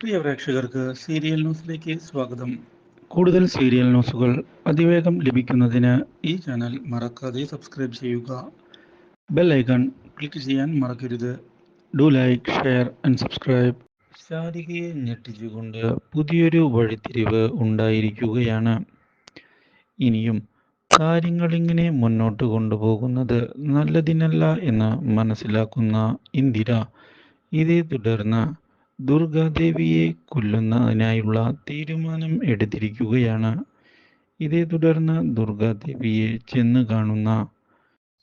പ്രിയ പ്രേക്ഷകർക്ക് സീരിയൽ ന്യൂസിലേക്ക് സ്വാഗതം. കൂടുതൽ സീരിയൽ ന്യൂസുകൾ അതിവേഗം ലഭിക്കുന്നതിന് ഈ ചാനൽ മറക്കാതെ സബ്സ്ക്രൈബ് ചെയ്യുക. ബെൽ ഐക്കൺ ക്ലിക്ക് ചെയ്യാൻ മറക്കരുത്. Do like share and subscribe. ശാരികയെ ഞെട്ടിച്ചുകൊണ്ട് പുതിയൊരു വഴിത്തിരിവ് ഉണ്ടായിരിക്കുകയാണ്. ഇനിയും കാര്യങ്ങളിങ്ങനെ മുന്നോട്ട് കൊണ്ടുപോകുന്നത് നല്ലതിനല്ല എന്ന് മനസ്സിലാക്കുന്ന ഇന്ദിര. ഇതേ തുടർന്ന് ദുർഗാദേവിയെ കൊല്ലുന്നതിനായുള്ള തീരുമാനം എടുത്തിരിക്കുകയാണ്. ഇതേ തുടർന്ന് ദുർഗാദേവിയെ ചെന്ന് കാണുന്ന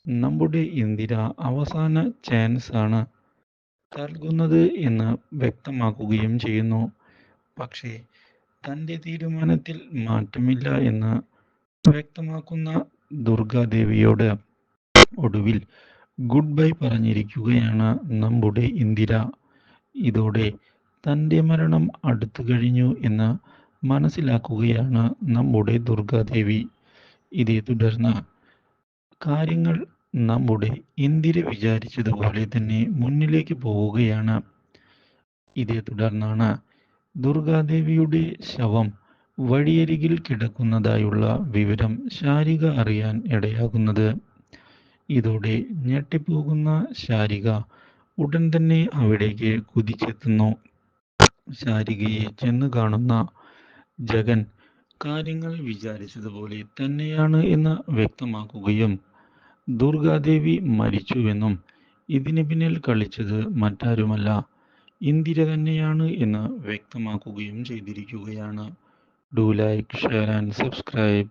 നമ്മുടെ ഇന്ദിര അവസാന ചാൻസ് ആണ് നൽകുന്നത് എന്ന് വ്യക്തമാക്കുകയും ചെയ്യുന്നു. പക്ഷേ തന്റെ തീരുമാനത്തിൽ മാറ്റമില്ല എന്ന് വ്യക്തമാക്കുന്ന ദുർഗാദേവിയോട് ഒടുവിൽ ഗുഡ് ബൈ പറഞ്ഞിരിക്കുകയാണ് നമ്മുടെ ഇന്ദിര. ഇതോടെ തന്റെ മരണം അടുത്തു കഴിഞ്ഞു എന്ന് മനസ്സിലാക്കുകയാണ് നമ്മുടെ ദുർഗാദേവി. ഇതേ തുടർന്ന് കാര്യങ്ങൾ നമ്മുടെ ഇന്ദിര വിചാരിച്ചതുപോലെ തന്നെ മുന്നിലേക്ക് പോവുകയാണ്. ഇതേ തുടർന്നാണ് ദുർഗാദേവിയുടെ ശവം വഴിയരികിൽ കിടക്കുന്നതായുള്ള വിവരം ശാരിക അറിയാൻ ഇടയാകുന്നത്. ഇതോടെ ഞെട്ടിപ്പോകുന്ന ശാരിക ഉടൻ തന്നെ അവിടേക്ക് കുതിച്ചെത്തുന്നു. ശാരികയെ ചെന്ന് കാണുന്ന ജഗൻ കാര്യങ്ങൾ വിചാരിച്ചതുപോലെ തന്നെയാണ് എന്ന് വ്യക്തമാക്കുകയും ദുർഗാദേവി മരിച്ചുവെന്നും ഇതിന് പിന്നിൽ കളിച്ചത് മറ്റാരുമല്ല ഇന്ദിര തന്നെയാണ് എന്ന് വ്യക്തമാക്കുകയും ചെയ്തിരിക്കുകയാണ്. Do like share and subscribe